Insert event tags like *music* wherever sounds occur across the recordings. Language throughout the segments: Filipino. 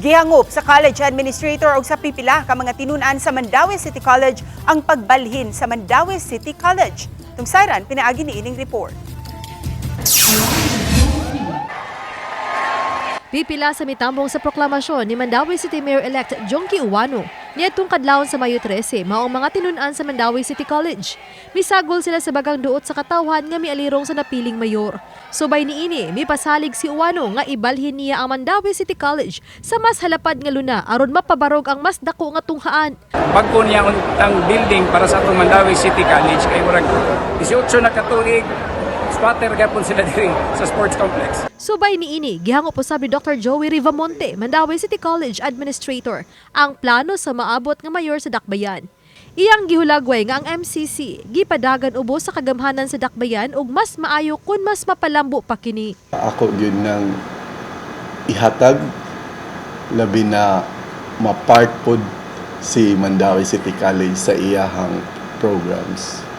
Gihangop sa college administrator o sa pipila ka mga tinunan sa Mandawi City College ang pagbalhin sa Mandawi City College. Tungsaran, pinaagi ni ining report. Pipila sa mitambong sa proklamasyon ni Mandawi City Mayor-elect Jongki Uwano niadtong kadlawon sa Mayo 13 mao ang mga tinunan sa Mandawi City College. Misagol sila sa bagang duot sa katawhan nga mialirong sa napiling mayor. Subay ni ini, mipasalig si Uwano nga ibalhin niya ang Mandawi City College sa mas halapad nga luna aron mapabarog ang mas dako nga tunghaan. Pagko niya ang building para sa atong Mandawi City College kay murag 18 na katuig squatter gapon sila diri sa sports complex. Subay ni ini, gihango po sabi Dr. Joey Rivamonte, Mandawi City College Administrator, ang plano sa maabot nga mayor sa Dakbayan. Iyang gihulagway nga ang MCC gipadagan ubo sa kagamhanan sa Dakbayan ug mas maayo kun mas mapalambo pa kini. ako yun nang ihatag labi na mapart pod si Mandawi City College sa iyahang programs.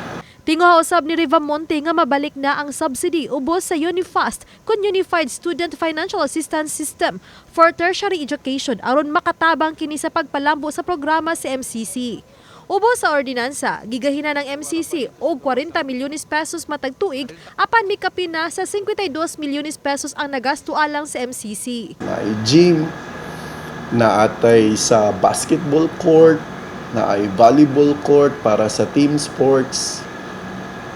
Tinguha usab ni Rivamonte nga mabalik na ang subsidy ubos sa Unifast kun Unified Student Financial Assistance System for Tertiary Education aron makatabang kini sa pagpalambo sa programa sa MCC. Ubos sa ordinansa, gigahina ng MCC og 40 milyones pesos matag tuig apan mikapin na sa 52 milyones pesos ang nagasto alang sa MCC. Na gym, na atay sa basketball court, na ay volleyball court para sa team sports.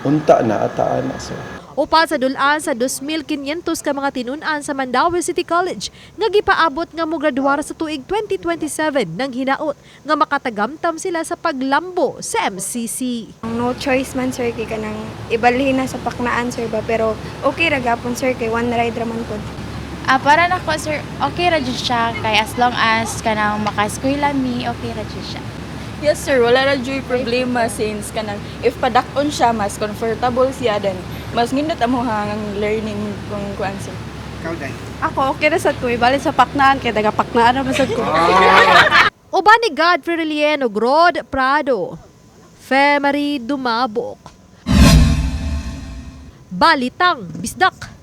Unta na ataan na so. Upat sa dulaan sa 2,500 ka mga tinunan sa Mandawi City College nga gipaabot nga mograduar sa tuig 2027 nang hinaot nga makatagamtam sila sa paglambo sa MCC. No choice man sir kay kanang ibalhin na sa paknaan sir ba pero okay ra gapon sir kay one ride ra man pod. Ah, para na ko, sir, okay ra jud siya. Kay as long as kanang maka-eskwela mi, okay ra jud siya. Yes sir, wala ra joy problema since kanang if padakon siya mas comfortable siya then mas nindot amo hangang learning kung kuan sir. Ako, okay na sad ko. Ibalik sa paknaan, kaya taga paknaan na sad ko. *laughs* Uban ni Godfrey Relieno Grod Prado, Femary Dumabok. Balitang Bisdak.